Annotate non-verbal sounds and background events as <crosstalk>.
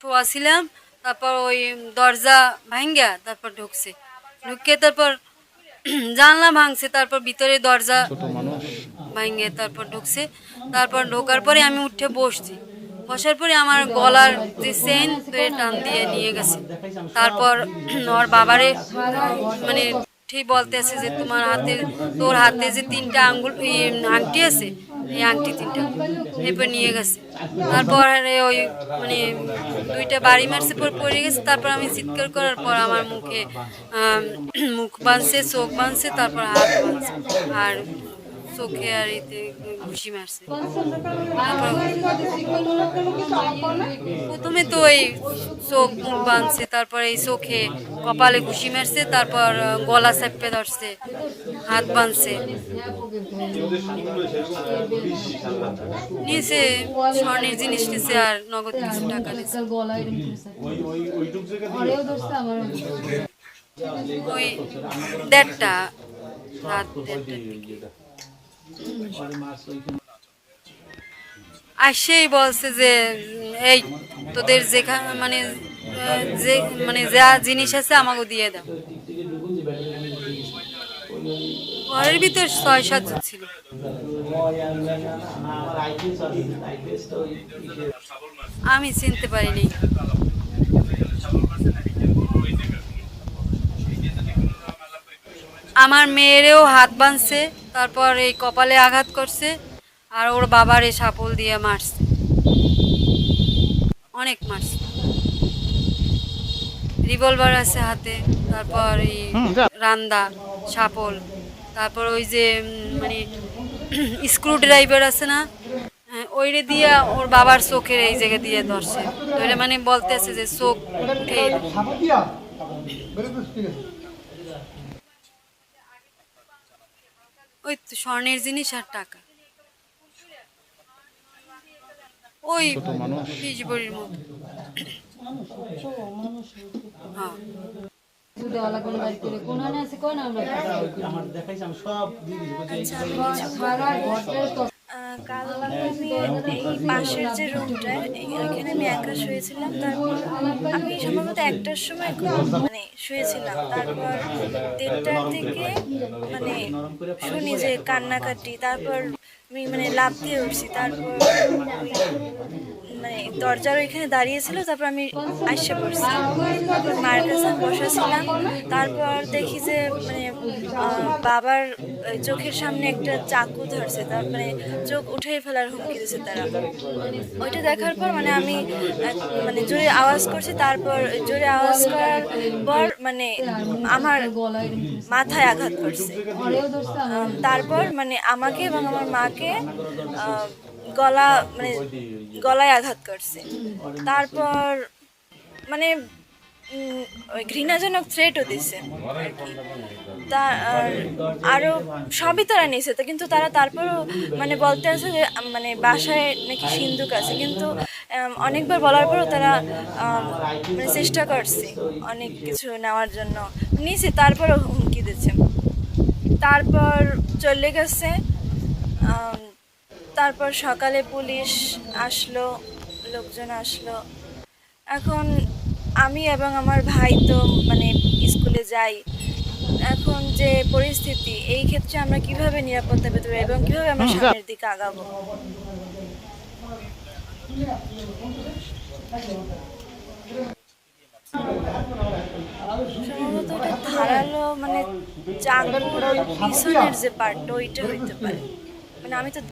শোয়াছিলাম তারপর ওই দরজা ভাঙ্গা তারপর ঢুকছে। ঢুকে তারপর জানলা ভাঙছে তারপর ভিতরে দরজা ভাঙ্গে তারপর ঢুকছে। তারপর ঢোকার পরে আমি উঠে বসছি। বসার পরে আমার গলার যে ধরে টান দিয়ে নিয়ে গেছে। তারপর ওর বাবারে মানে ঠিক বলতেছে যে তোমার হাতে, তোর হাতে যে তিনটা আঙ্গুল আংটি আছে, এই আংটি তিনটা এরপর নিয়ে গেছে। তারপর ওই মানে দুইটা বাড়ি মারছে, পর পড়ে গেছে, তারপর আমি চিৎকার করার পর আমার মুখে মুখ বাঁধছে, চোখ বাঁধছে, তারপর হাত বাঁধছে। আর চোখে আর এতে ঘুষি মারছে। প্রথমে তো ওই চোখ মুখ বাঁধছে, তারপর এই চোখে কপালে ঘুষি মারছে, তারপর গলা চেপে ধরছে, হাত বাঁধছে। নিয়েছে, স্বর্ণের জিনিস নিয়েছে আর নগদ কিছু টাকা আমার ওই দেড়টা, রাত দেড়টার দিকে। আসেই বলছে যে, এই তোদের যেখানে মানে যে মানে যা জিনিস আছে আমাকে দিয়ে দাও। ঘরের ভিতর ছয় সাতজন ছিল। আমি চিনতে পারিনি। আমার মেয়েরেও হাত বাঁধছে। তারপর এই কপালে আঘাত করছে আর ওর বাবার এই সাপল দিয়ে মারছে। অনেক মারছে। রিভলভার আছে হাতে তারপর এই রান্দা সাপল তারপর ওই যে মানে <clears throat> স্ক্রু ড্রাইভার আছে না হ্যাঁ, ওইরে দিয়া ওর বাবার চোখের এই জায়গা দিয়ে ধরছে। ওইটা মানে বলতে আছে যে চোখ উঠেই দাও। ওই তো স্বর্ণের জিনিস আর টাকা। ওই বিশ বড়ির মতো। হ্যাঁ। কোনো আছে কোন আমরা আমি আমি এই পাশের যে রুমটা এখানে আমি একা শুয়েছিলাম তারপর আমি সম্ভবত একটার সময় মানে শুয়েছিলাম। তারপর দেড়টার থেকে মানে শুনি যে কান্নাকাটি তারপর আমি মানে লাভ দিয়ে উঠছি তারপর মানে দরজার ওইখানে দাঁড়িয়েছিল, তারপর আমি আসছে পড়ছি। তারপর মায়ের কাছে বসেছিলাম, তারপর দেখি যে মানে বাবার চোখের সামনে একটা চাকু ধরছে, তার মানে চোখ উঠেই ফেলার হুমকি দিচ্ছে তারা। ওইটা দেখার পর মানে আমি মানে জোরে আওয়াজ করছি, তারপর জোরে আওয়াজ করার পর মানে আমার মাথায় আঘাত করছে। তারপর মানে আমাকে এবং আমার মাকে গলা মানে গলায় আঘাত করছে। তারপর মানে ঘৃণাজনক থ্রেটও দিছে। আর আরও সবই তারা নিয়েছে তো কিন্তু তারা তারপরও মানে বলতে আছে যে মানে বাসায় নাকি সিন্ধুক আছে, কিন্তু অনেকবার বলার পরও তারা মানে চেষ্টা করছে অনেক কিছু নেওয়ার জন্য। নিয়েছে তারপরও হুমকি দিচ্ছে। তারপর চলে গেছে তারপর সকালে পুলিশ আসলো লোকজন আসলো। এখন আমি এবং আমার ভাই তো মানে স্কুলে যাই। এখন যে পরিস্থিতি এই ক্ষেত্রে আমরা কীভাবে নিরাপত্তা পেতে পারি এবং কীভাবে আমরা সামনের দিকে আগাবো? সম্ভবত ওটা ধারালো মানে চাকুর পিছনের যে পার্টটা ওইটা হইতে পারে। মানে আমি তো